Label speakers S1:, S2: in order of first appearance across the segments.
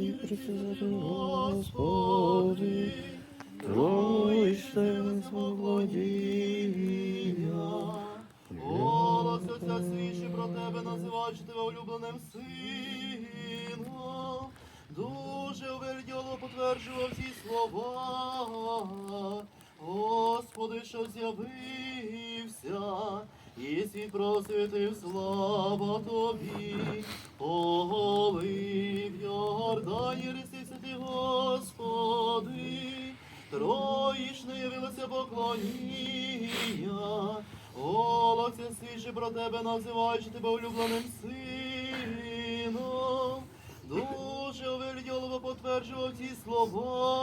S1: Святий Пресвятий Господи, Тройште володіння.
S2: Голос Отця свідчи про тебе, називаючи тебе улюбленим сином. Дуже уверділо потверджував ці слова. Господи, що з'явився, і світ просвітив слава тобі. Оголив Йордані, рисився ти, Господи. Троїчне явилося поклоніння. Голоси свідчи про тебе, називаючи тебе улюбленим сином. Дуже овельдьолово потверджував ці слова.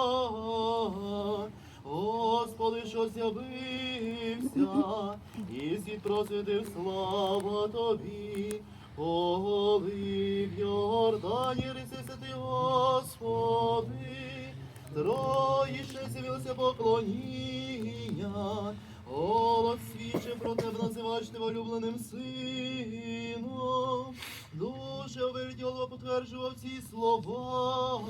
S2: Господи, що з'явився, і світ просвітив слава тобі. Оголив Йордані, рисися ти, Господи. Троїще з'явилося поклоніння, голос свідчив про тебе, називаєш тебе улюбленим сином. Дуже оверділо потверджував ці слова.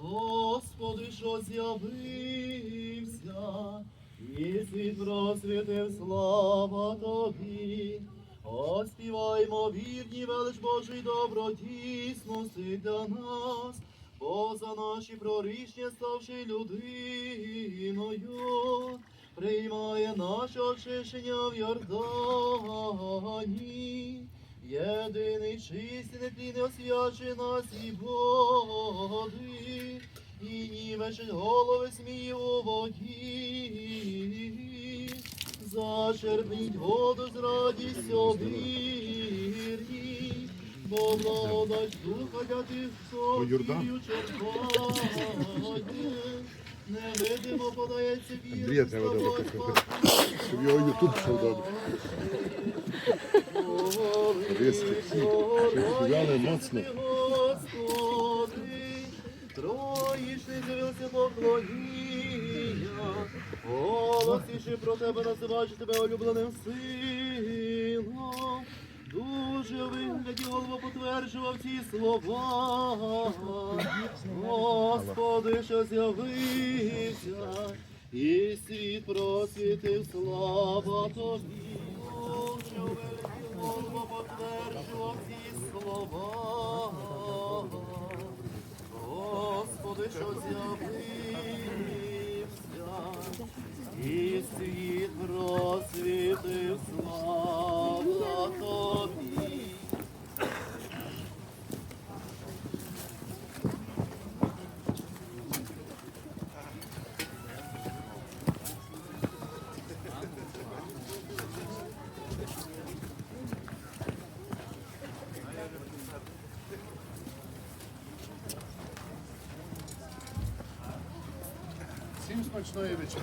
S2: Господи, що з'явився, і світ просвітив слава тобі. Оспіваймо вірні велич Божий добродійсності для нас, бо за наші прорішення ставши людиною, приймає наше очищення в Йордані. Єдиний чистий, нетлінний освячує нас і води, і нівечить голови смію у воді. Зачерпніть воду з радістю вірні, бо благодать духа для тих, хто
S3: Йордан?
S2: вірю черпає. Невидимо подається
S3: треба добре купити, щоб його ютуб пішов добре. Дивіться, Швидяне моцно.
S2: Господи, Троїчний з'явився поклоніння, голосіши про тебе називаючи тебе улюбленим сином. Дуже вигляді голову потверджував ці слова. Господи, що з'явився, і світ просвітив слава тобі. Дуже вигляді голову потверджував ці слова. І світ просвітив слава тобі.
S3: Всім смачної вечері.